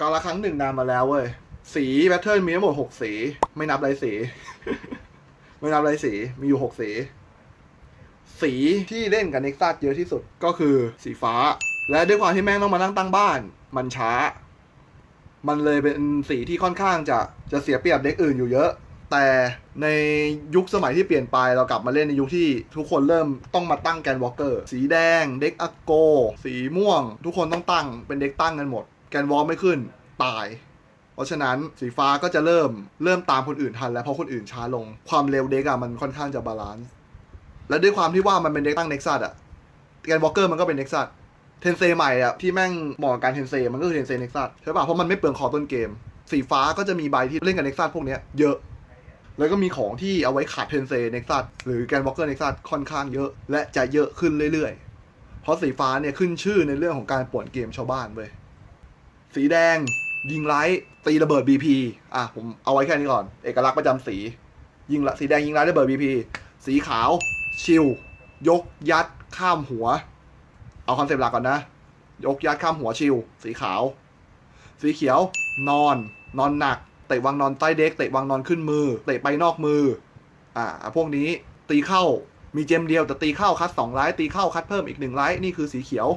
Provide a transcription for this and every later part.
กาละครั้งหนึ่งนานมาแล้วเว้ย สีแพทเทิร์นมีทั้งหมดหกสี ไม่นับไรสี ไม่นับไรสี มีอยู่หกสี สีที่เล่นกับเน็กซัสเยอะที่สุดก็คือสีฟ้า และด้วยความที่แม่งต้องมานั่งตั้งบ้าน มันช้า มันเลยเป็นสีที่ค่อนข้างจะจะเสียเปรียบเด็กอื่นอยู่เยอะ แต่ในยุคสมัยที่เปลี่ยนไปเรากลับมาเล่นในยุคที่ทุกคนเริ่มต้องมาตั้งแกนวอลเกอร์ สีแดง เด็กอโก สีม่วง ทุกคนต้องตั้งเป็นเด็กตั้งกันหมด แกนวอลไม่ขึ้นตาย เพราะฉะนั้นสีฟ้าก็จะเริ่มเริ่มตามคนอื่นทัน แล้วเพราะคนอื่นช้าลงความเร็วเด็กอะมันค่อนข้างจะบาลานซ์และด้วยความที่ว่ามันเป็นเด็กตั้งเน็กซัสอะแกนวอลเกอร์มันก็เป็นเน็กซัสเทนเซใหม่อะที่แม่งเหมาะกับการเทนเซมันก็คือเทนเซเน็กซัสใช่ป่ะเพราะมันไม่เปลืองคอต้นเกม สีฟ้าก็จะมีใบที่เล่นกับเน็กซัสพวกเนี้ยเยอะ แล้วก็มีของที่เอาไว้ขัดเทนเซเน็กซัสหรือแกนวอลเกอร์เน็กซัสค่อนข้างเยอะ และจะเยอะขึ้นเรื่อยๆ เพราะสีฟ้าเนี่ยขึ้นชื่อในเรื่องของการป่วนเกมชาวบ้านเว้ย สีแดง ยิงไลท์ตีระเบิด BP อะผมเอาไว้แค่นี้ก่อน เอกลักษณ์ประจำสี ยิงละสีแดงยิงไลท์ระเบิด BP สีขาว ชิลยกยัดข้ามหัว เอาคอนเซปต์หลักก่อนนะ ยกยัดข้ามหัวชิลสีขาว สีเขียว นอน นอนหนักเตะวางนอนใต้เด็กเตะวางนอนขึ้นมือ เตะไปนอกมือ อ่า พวกนี้ตีเข้ามีเจมเดียวแต่ตีเข้าคัดสองไลท์ตีเข้าคัดเพิ่มอีกหนึ่งไลท์นี่คือสีเขียว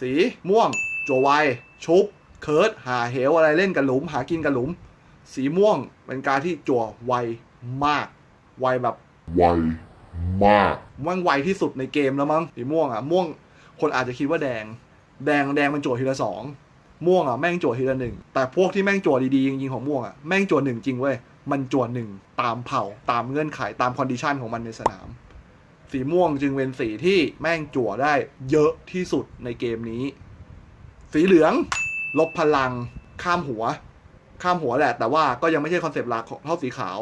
สีม่วง โจวไวชุบ เคิร์ดหาเหวอะไรเล่นกับหลุม หากินกับหลุม สีม่วงเป็นการที่จั่วไวมาก ไวแบบไวมากว่างไวที่สุดในเกมแล้วมั้งสีม่วงอะม่วงคนอาจจะคิดว่าแดง แดงแดงมันโจทย์ทีละสองม่วงอะแม่งโจทย์ทีละหนึ่งแต่พวกที่แม่งโจทย์ดีๆจริงๆของม่วงอะแม่งโจทย์หนึ่งจริงเว้ยมันโจทย์หนึ่งตามเผ่าตามเงื่อนไขตามคอนดิชันของมันในสนาม สีม่วงจึงเป็นสีที่แม่งจั่วได้เยอะที่สุดในเกมนี้ สีเหลือง ลบพลัง ข้ามหัว ข้ามหัวแหละ แต่ว่าก็ยังไม่ใช่คอนเซปต์หลักของเท่าสีขาว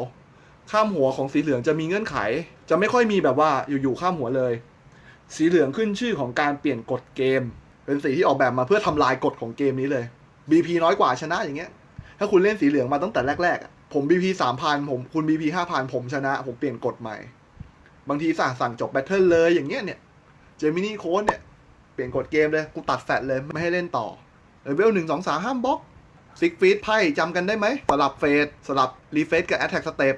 ข้ามหัวของสีเหลืองจะมีเงื่อนไข จะไม่ค่อยมีแบบว่าอยู่ๆข้ามหัวเลย สีเหลืองขึ้นชื่อของการเปลี่ยนกฎเกม เป็นสีที่ออกแบบมาเพื่อทำลายกฎของเกมนี้เลย BP น้อยกว่าชนะอย่างเงี้ย ถ้าคุณเล่นสีเหลืองมาตั้งแต่แรกๆผม BP สามพันผมคุณ BP ห้าพันผมชนะ ผมเปลี่ยนกฎใหม่ บางทีสั่งสั่งจบแบทเทิลเลยอย่างเงี้ยเนี่ยเจมินี่โค้ดเนี่ยเปลี่ยนกฎเกมเลย กูตัดแฟตเลยไม่ให้เล่นต่อ เลเวลหนึ่งสองสามห้ามบล็อกซิกฟีดไพ่จำกันได้ไหม สลับเฟสสลับรีเฟสกับแอ t แทกสเต็ป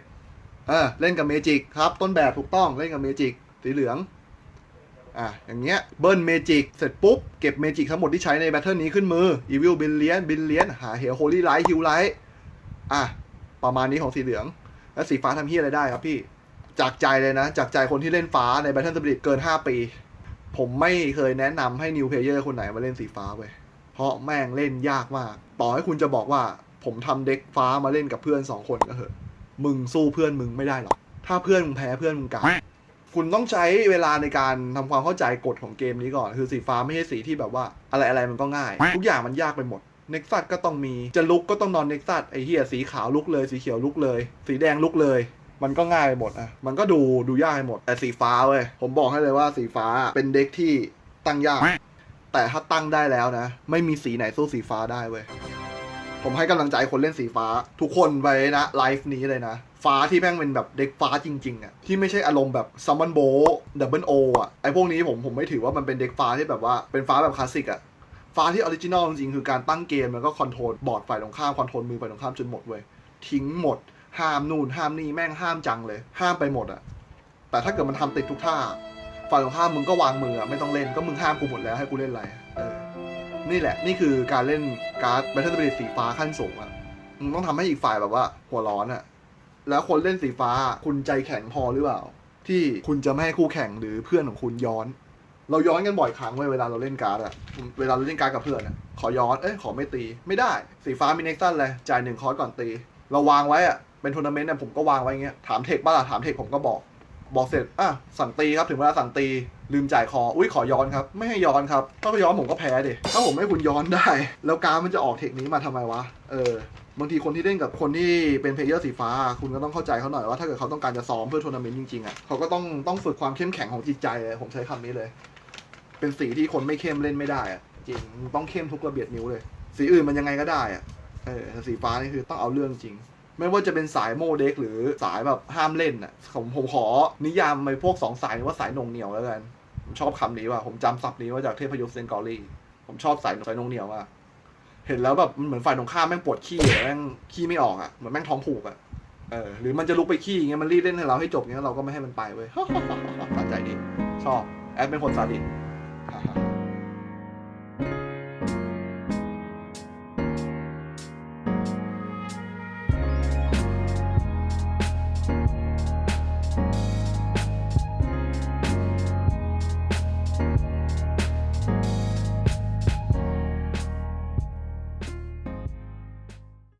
เออเล่นกับเมจิกครับ ต้นแบบถูกต้องเล่นกับเมจิกสีเหลือง อะ อย่างเงี้ยเบิ้ลเมจิกเสร็จปุ๊บ เก็บเมจิกทั้งหมดที่ใช้ในแบทเทิลนี้ขึ้นมืออีวิลบิลเลียนบิลเลียนหาเหวโฮลี่ไลท์ฮิวไลท์อะ ประมาณนี้ของสีเหลือง แล้วสีฟ้าทำเฮียอะไรได้ครับพี่ จากใจเลยนะ จากใจคนที่เล่นฟ้าใน Battle Spirit เกิน 5 ปี ผมไม่เคยแนะนำให้ New Player คนไหนมาเล่นสีฟ้าเว้ย เพราะแม่งเล่นยากมาก ต่อให้คุณจะบอกว่า ผมทำเด็กฟ้ามาเล่นกับเพื่อน2คนก็เถอะมึงสู้เพื่อนมึงไม่ได้หรอก ถ้าเพื่อนมึงแพ้เพื่อนมึงกาคุณต้องใช้เวลาในการทำความเข้าใจกฎของเกมนี้ก่อน คือสีฟ้าไม่ใช่สีที่แบบว่า อะไรอะไรมันก็ง่าย ทุกอย่างมันยากไปหมดเน็กซัสก็ต้องมี จะลุกก็ต้องนอนเน็กซัสไอ้เหี้ยสีขาวลุกเลย สีเขียวลุกเลย สีแดงลุกเลย มันก็ง่ายไปหมดอะมันก็ดูดูยากไปหมด แต่สีฟ้าเว้ย ผมบอกให้เลยว่าสีฟ้าเป็นเด็กที่ตั้งยาก แต่ถ้าตั้งได้แล้วนะ ไม่มีสีไหนสู้สีฟ้าได้เว้ย ผมให้กำลังใจคนเล่นสีฟ้า ทุกคนไปนะไลฟ์นี้เลยนะ ฟ้าที่แม่งเป็นแบบเด็กฟ้าจริงๆอะที่ไม่ใช่อารมณ์แบบซัมมอนโบดับเบิลโออะไอพวกนี้ผมผมไม่ถือว่ามันเป็นเด็กฟ้าที่แบบว่าเป็นฟ้าแบบคลาสสิกอะฟ้าที่ออริจินอลจริงๆคือการตั้งเกมแล้วก็คอนโทรลบอร์ดฝ่ายตรงข้ามคอนโทรลมือฝ่ายตรงข้ามจนหมดเว้ยทิ้งหมด ห้ามนู่นห้ามนี่แม่งห้ามจังเลย ห้ามไปหมดอะแต่ถ้าเกิดมันทำติดทุกท่า ฝ่ายตรงข้ามมึงก็วางมืออะไม่ต้องเล่นก็มึงห้ามกูหมดแล้วให้กูเล่นอะไรเออนี่แหละ นี่คือการเล่นการ์ด Battle Spirit สีฟ้าขั้นสูงอะมึงต้องทำให้อีกฝ่ายแบบว่า หัวร้อนอะแล้วคนเล่นสีฟ้าคุณใจแข็งพอหรือเปล่า ที่คุณจะไม่ให้คู่แข่งหรือเพื่อนของคุณย้อน เราย้อนกันบ่อยครั้งเว้ยเวลาเราเล่นการ์ดอะเวลาเราเล่นการ์ดกับเพื่อนอะขอย้อนเอ้ยขอไม่ตีไม่ได้ สีฟ้ามีเน็กซันเลยจ่ายหนึ่งคอร์สก่อนตี เราวางไว้อะเป็นทัวร์นาเมนต์เนี่ยผมก็วางไว้อย่างเงี้ยถามเทคบ้าล่ะถามเทคผมก็บอก บอกเสร็จอะสั่งตีครับถึงเวลาสั่งตีลืมจ่ายคอ อุ้ยขอย้อนครับ ไม่ให้ย้อนครับ ถ้าย้อนผมก็แพ้ดิถ้าผมไม่คุณย้อนได้ แล้วการมันจะออกเทคนี้มาทำไมวะ เออ บางทีคนที่เล่นกับคนที่เป็นเพลเยอร์สีฟ้า คุณก็ต้องเข้าใจเขาหน่อยว่าถ้าเกิดเขาต้องการจะซ้อมเพื่อทัวร์นาเมนต์จริงๆอะเขาก็ต้องต้องฝึกความเข้มแข็งของจิตใจเลยผมใช้คำนี้เลย เป็นสีที่คนไม่เข้มเล่นไม่ได้อะจริงต้องเข้มทุกระเบียดนิ้วเลย สีอื่นมันยังไงก็ได้อะเออแต่สีฟ้านี่คือต้องเอาเรื่องจริง ไม่ว่าจะเป็นสายโมเด็กหรือสายแบบห้ามเล่นอะผมผมขอนิยามไปพวกสองสายนี้ว่าสายนงเหนียวแล้วกันผมชอบคำนี้ว่ะผมจำศัพท์นี้มาจากเทพยุทธเซนกอรี่ผมชอบสายสายนงเหนียวว่ะเห็นแล้วแบบมันเหมือนฝ่ายตรงข้ามแม่งปวดขี้แม่งขี้ไม่ออกอะเหมือนแม่งท้องผูกอะเออหรือมันจะลุกไปขี้อย่างเงี้ยมันรีบเล่นให้เราให้จบอย่างเงี้ยเราก็ไม่ให้มันไปเว้ยสะใจดีชอบแอดเป็นคนซาดิส